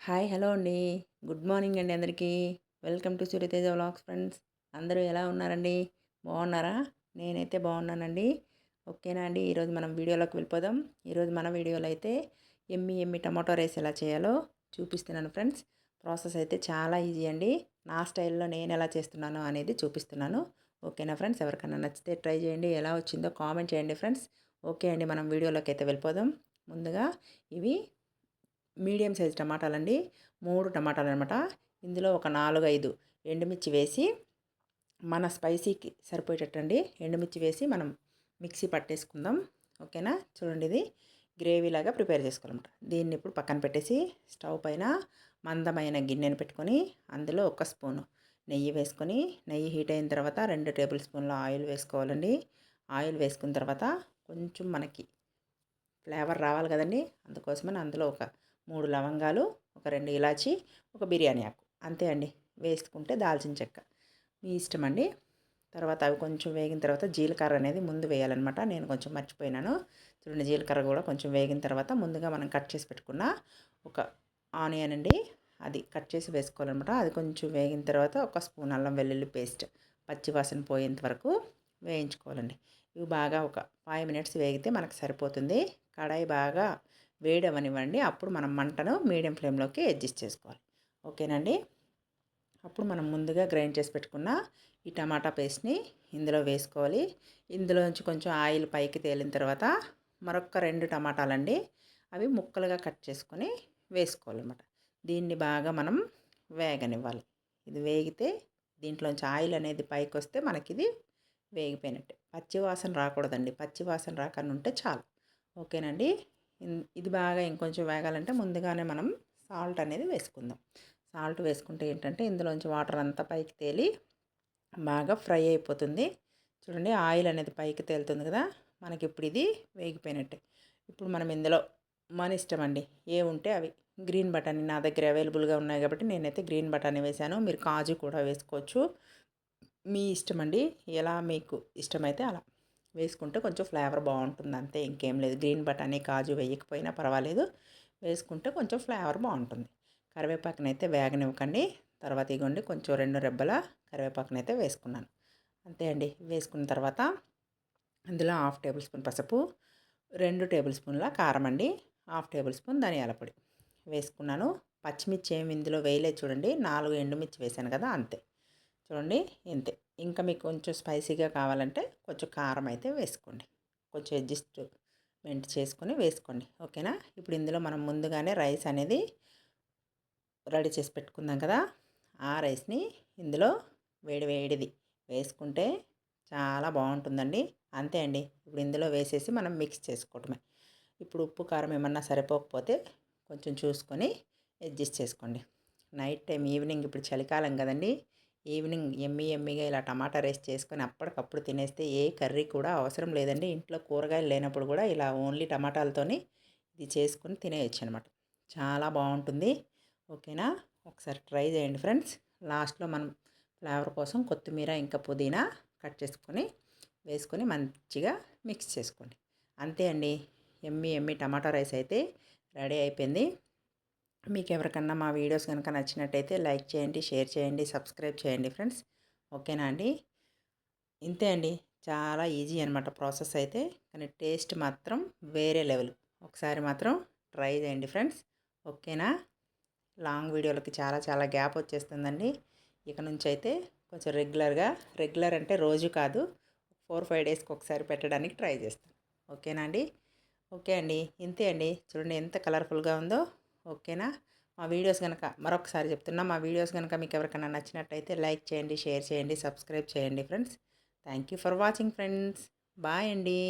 Hi hello అండి. Good morning అండి అందరికీ. Welcome to Suryateja vlogs friends. అందరూ ఎలా ఉన్నారండి? బాగున్నారా? నేనైతే బాగున్నానండి. ఓకేనా అండి ఈరోజు మనం వీడియోలోకి వెళ్ళిపోదాం. ఈరోజు మన వీడియోలో అయితే ఎమ్మి ఎమ్మి టమాటో రైస్ ఎలా చేయాలో చూపిస్తున్నాను ఫ్రెండ్స్. ప్రాసెస్ అయితే చాలా ఈజీ అండి. నా స్టైల్లో నేను ఎలా చేస్తున్నాను అనేది చూపిస్తున్నాను. ఓకేనా ఫ్రెండ్స్? ఎవరికైనా నచ్చితే ట్రై చేయండి. ఎలా వచ్చిందో కామెంట్ చేయండి ఫ్రెండ్స్. ఓకే అండి మనం వీడియోలోకి అయితే వెళ్ళిపోదాం. ముందుగా ఇవి మీడియం సైజ్ టమాటాలండి. మూడు టమాటాలు అనమాట ఇందులో ఒక నాలుగు ఐదు ఎండుమిర్చి వేసి మన స్పైసీకి సరిపోయేటట్టండి. ఎండుమిర్చి వేసి మనం మిక్సీ పట్టేసుకుందాం. ఓకేనా? చూడండి ఇది గ్రేవీలాగా ప్రిపేర్ చేసుకోవాలన్నమాట. దీన్ని ఇప్పుడు పక్కన పెట్టేసి స్టవ్ పైన మందమైన గిన్నెను పెట్టుకొని అందులో ఒక స్పూను నెయ్యి వేసుకొని నెయ్యి హీట్ అయిన తర్వాత రెండు టేబుల్ స్పూన్ల ఆయిల్ వేసుకోవాలండి. ఆయిల్ వేసుకున్న తర్వాత కొంచెం మనకి ఫ్లేవర్ రావాలి కదండి. అందుకోసమని అందులో ఒక మూడు లవంగాలు ఒక రెండు ఇలాచి ఒక బిర్యానీ ఆకు. అంతే అండి. వేసుకుంటే దాల్చిన చెక్క. మీ ఇష్టం అండి? తర్వాత అవి కొంచెం వేగిన తర్వాత జీలకర్ర అనేది ముందు వేయాలన్నమాట. నేను కొంచెం మర్చిపోయినాను. చూడండి జీలకర్ర కూడా కొంచెం వేగిన తర్వాత ముందుగా మనం కట్ చేసి పెట్టుకున్న ఒక ఆనియన్ అండి అది కట్ చేసి వేసుకోవాలన్నమాట. అది కొంచెం వేగిన తర్వాత ఒక స్పూన్ అల్లం వెల్లుల్లి పేస్ట్ పచ్చివాసన పోయేంత వరకు వేయించుకోవాలండి. ఇవి బాగా ఒక ఫైవ్ మినిట్స్ వేగితే మనకు సరిపోతుంది. కడాయి బాగా వేడవనివ్వండి అప్పుడు మనం మంటను మీడియం ఫ్లేమ్లోకి అడ్జస్ట్ చేసుకోవాలి. ఓకేనండి? అప్పుడు మనం ముందుగా గ్రైండ్ చేసి పెట్టుకున్న ఈ టమాటా పేస్ట్ని ఇందులో వేసుకోవాలి. ఇందులో నుంచి కొంచెం ఆయిల్ పైకి తేలిన తర్వాత మరొక రెండు టమాటాలండి అవి ముక్కలుగా కట్ చేసుకొని వేసుకోవాలన్నమాట. దీన్ని బాగా మనం వేగనివ్వాలి. ఇది వేగితే దీంట్లోంచి ఆయిల్ అనేది పైకి వస్తే మనకి ఇది వేగిపోయినట్టే. పచ్చివాసన రాకూడదండి. పచ్చివాసన రాకుండా ఉంటే చాలు. ఓకేనండి? ఇది బాగా ఇంకొంచెం వేగాలంటే ముందుగానే మనం సాల్ట్ అనేది వేసుకుందాం. సాల్ట్ వేసుకుంటే ఏంటంటే ఇందులోంచి వాటర్ అంతా పైకి తేలి బాగా ఫ్రై అయిపోతుంది. చూడండి ఆయిల్ అనేది పైకి తేలుతుంది కదా మనకి ఇప్పుడు ఇది వేగిపోయినట్టే. ఇప్పుడు మనం ఇందులో మన ఇష్టం అండి ఏ ఉంటే అవి. గ్రీన్ బటానీ నా దగ్గర అవైలబుల్గా ఉన్నాయి కాబట్టి నేనైతే గ్రీన్ బటానీ వేశాను మీరు కాజు కూడా వేసుకోవచ్చు. మీ ఇష్టం అండి ఎలా మీకు ఇష్టమైతే అలా. వేసుకుంటే కొంచెం ఫ్లేవర్ బాగుంటుంది అంతే ఇంకేం లేదు. గ్రీన్ బటానీ కాజు వేయకపోయినా పర్వాలేదు. వేసుకుంటే కొంచెం ఫ్లేవర్ బాగుంటుంది. కరివేపాకునైతే వేగనివ్వకండి. తర్వాత ఇగోండి కొంచెం రెండు రెబ్బల కరివేపాకునైతే వేసుకున్నాను. అంతే అండి. వేసుకున్న తర్వాత అందులో హాఫ్ టేబుల్ స్పూన్ పసుపు రెండు టేబుల్ స్పూన్ల కారం అండి హాఫ్ టేబుల్ స్పూన్ ధనియాల పొడి వేసుకున్నాను. పచ్చిమిర్చి ఏమి ఇందులో వేయలేదు చూడండి. నాలుగు ఎండుమిర్చి వేసాను కదా అంతే. చూడండి ఇంతే. ఇంకా మీకు కొంచెం స్పైసీగా కావాలంటే కొంచెం కారం అయితే వేసుకోండి. కొంచెం అడ్జస్ట్మెంట్ చేసుకొని వేసుకోండి. ఓకేనా? ఇప్పుడు ఇందులో మనం ముందుగానే రైస్ అనేది రెడీ చేసి పెట్టుకుందాం కదా? ఆ రైస్ని ఇందులో వేడి వేడిది వేసుకుంటే చాలా బాగుంటుందండి. అంతే అండి. ఇప్పుడు ఇందులో వేసేసి మనం మిక్స్ చేసుకోవటమే. ఇప్పుడు ఉప్పు కారం ఏమన్నా సరిపోకపోతే కొంచెం చూసుకొని అడ్జస్ట్ చేసుకోండి. నైట్ టైం ఈవినింగ్ ఇప్పుడు చలికాలం కదండి. ఈవినింగ్ ఎమ్మి ఎమ్మిగా ఇలా టమాటా రైస్ చేసుకొని అప్పటికప్పుడు తినేస్తే ఏ కర్రీ కూడా అవసరం లేదండి. ఇంట్లో కూరగాయలు లేనప్పుడు కూడా ఇలా ఓన్లీ టమాటాలతోని ఇది చేసుకొని తినేయచ్చు అనమాట చాలా బాగుంటుంది. ఓకేనా? ఒకసారి ట్రై చేయండి ఫ్రెండ్స్. లాస్ట్లో మనం ఫ్లేవర్ కోసం కొత్తిమీర ఇంకా పుదీనా కట్ చేసుకొని వేసుకొని మంచిగా మిక్స్ చేసుకోండి. అంతే అండి. ఎమ్మి ఎమ్మి టమాటా రైస్ అయితే రెడీ అయిపోయింది. మీకు ఎవరికన్నా మా వీడియోస్ కనుక నచ్చినట్టయితే లైక్ చేయండి షేర్ చేయండి సబ్స్క్రైబ్ చేయండి ఫ్రెండ్స్. ఓకేనా అండి? ఇంతే అండి. చాలా ఈజీ అనమాట ప్రాసెస్ అయితే. కానీ టేస్ట్ మాత్రం వేరే లెవెల్. ఒకసారి మాత్రం ట్రై చేయండి ఫ్రెండ్స్. ఓకేనా? లాంగ్ వీడియోలకి చాలా చాలా గ్యాప్ వచ్చేస్తుందండి. ఇక నుంచి అయితే కొంచెం రెగ్యులర్గా రెగ్యులర్ అంటే రోజు కాదు. ఫోర్ ఫైవ్ డేస్కి ఒకసారి పెట్టడానికి ట్రై చేస్తాను. ఓకేనా అండి? ఓకే అండి. ఇంతే అండి. చూడండి ఎంత కలర్ఫుల్గా ఉందో. ఓకేనా? మా వీడియోస్ కనుక మరొకసారి చెప్తున్నా మా వీడియోస్ కనుక మీకు ఎవరికైనా నచ్చినట్టయితే లైక్ చేయండి షేర్ చేయండి సబ్స్క్రైబ్ చేయండి friends. Thank you for watching friends. Bye అండి.